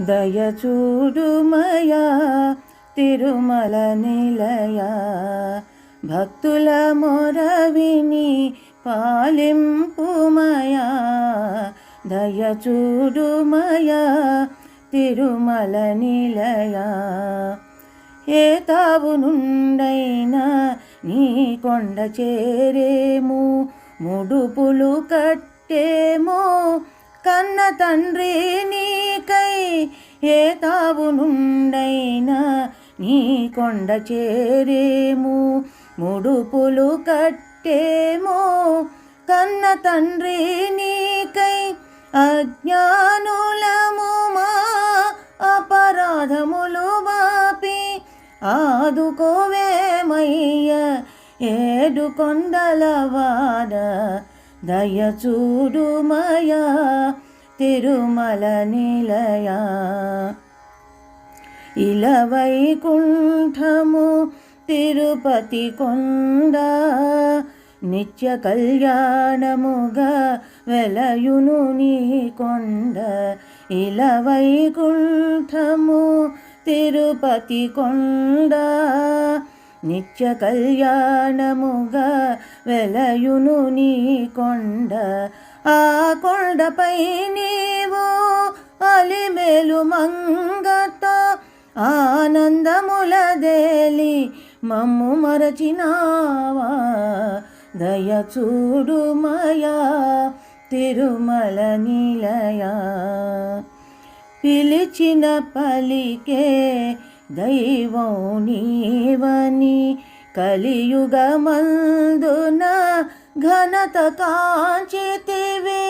దయచూడుమయా తిరుమల నిలయ. భక్తుల మొరవిని పాలింపుమయా దయచూడుమయా తిరుమల నిలయ. ఏ తావు నుండైనా నీ కొండ చేరేము ముడుపులు కట్టేమో కన్న తండ్రి నీకై ఏ తావునుండైనా నీ కొండ చేరేము. ముడుపులు కట్టేమో. కన్న తండ్రి నీకై అజ్ఞానులము మా అపరాధములు వాపి ఆదుకోవేమయ్య. ఏడు కొండలవాడ దయచూడుమయా తిరుమల నిలయా ఇలా వైకుంఠము తిరుపతి కొండ నిత్య కళ్యాణముగా వెలయును నీ కొండ ఇలా వైకుంఠము తిరుపతి కొండ నిత్య కళ్యాణముగా వెలయును నీ కొండ ఆ కొండపై నీవు అలిమేలు మంగతో ఆనందములదేలి మమ్ము మరచినావా? దయ చూడుమయా తిరుమల నిలయ. పిలిచిన పలికే దైవం నీవని కలియుగమందున ఘనత కాంచితివి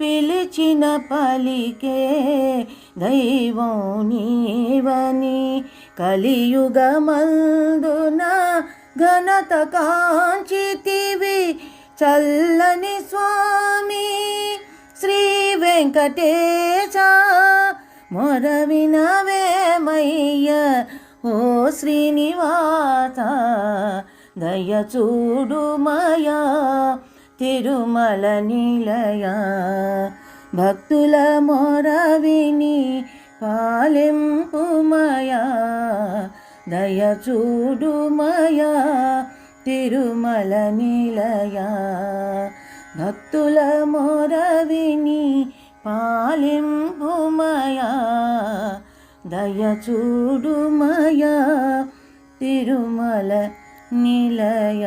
పిలిచిన పలికే దైవం నీవని. కలియుగమందున ఘనత కాంచితివి చల్లని స్వామి శ్రీ వెంకటేశ మొరవినవేమయ్య ఓ శ్రీనివాస దయచూడుమయా తిరుమల నిలయ. భక్తుల మొరవిని పాలింపుమయా దయచూడుమయా తిరుమల నిలయ. భక్తుల మొరవిని పాలింపుమయా దయచూడుమయా తిరుమల నిలయ